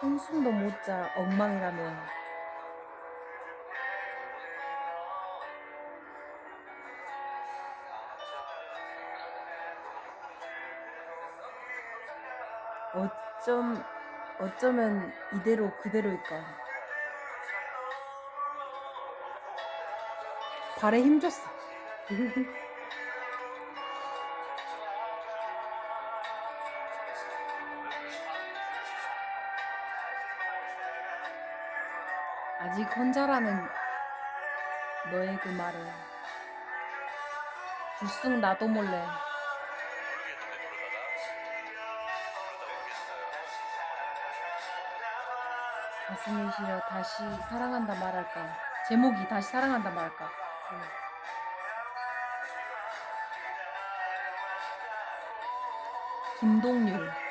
한숨도 못자 엉망이라면. 어쩜 어쩌면 이대로 그대로일까? 발에 힘 줬어 아직 혼자라는 너의 그 말에 불쑥 나도 몰래 가슴이 시려 다시 사랑한다 말할까? 제목이 다시 사랑한다 말할까? 음. 김동률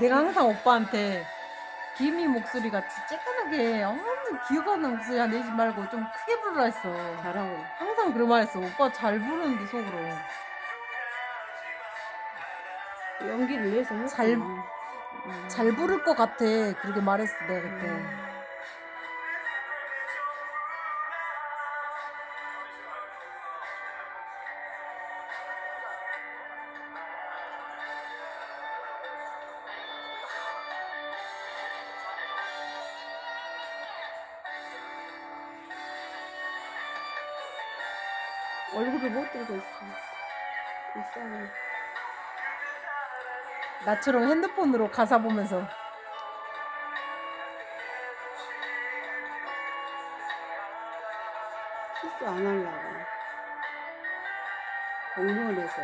내가 항상 오빠한테 김이 목소리가 쬐끈하게 아무 기억하는 목소리 내지 말고 좀 크게 부르라 했어 잘하고. 항상 그런 말 했어 오빠 잘 부르는데 속으로 연기를 위해서. 잘- 음. 잘 부를 것 같아 그렇게 말했어 내가 그때 음. 얼굴을 못 들고 있어. 불쌍해. 나처럼 핸드폰으로 가사 보면서 실수 안 하려고. 공부를 해서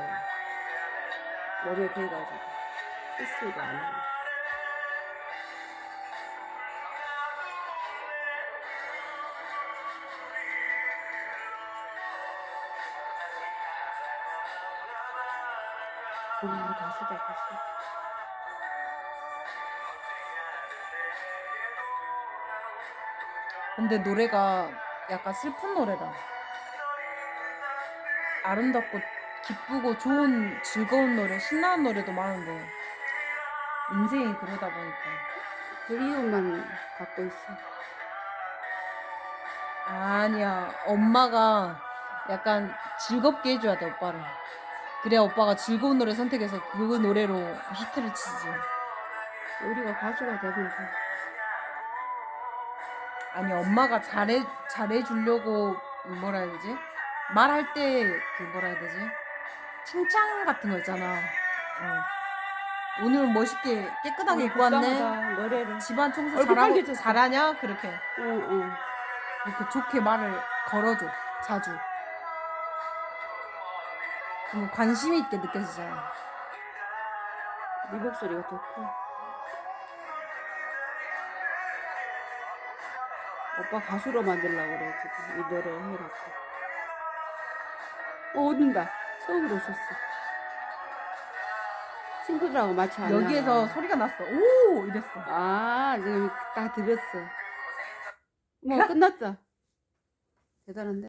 몸에 배가지고 실수를 안 하고. 음, 가수다, 가수. 근데 노래가 약간 슬픈 노래다 아름답고 기쁘고 좋은 즐거운 노래 신나는 노래도 많은데 인생이 그러다 보니까 그리움만 갖고 있어. 아니야 엄마가 약간 즐겁게 해줘야 돼 오빠를 그래야 오빠가 즐거운 노래 선택해서 그 노래로 히트를 치지 우리가 가수가 되면 돼. 아니 엄마가 잘해 잘해 주려고 뭐라 해야 되지 말할 때 그 뭐라 해야 되지 칭찬 같은 거 있잖아 어. 오늘 멋있게 깨끗하게 입고 왔네 불쌍하다, 노래를. 집안 청소 얼굴 잘하고 빨개졌어. 잘하냐 그렇게 응, 응. 이렇게 좋게 말을 걸어줘 자주 그럼 관심 있게 느껴지잖아 네 목소리가 더 커. 오빠 가수로 만들려고 그래, 지금. 이 노래 해갖고. 어, 웃는다. 처음으로 웃었어. 친구들하고 마치 안 여기에서 나가. 소리가 났어 오 이랬어 아, 지금 딱 들었어. 뭐, 끝났다. 대단한데?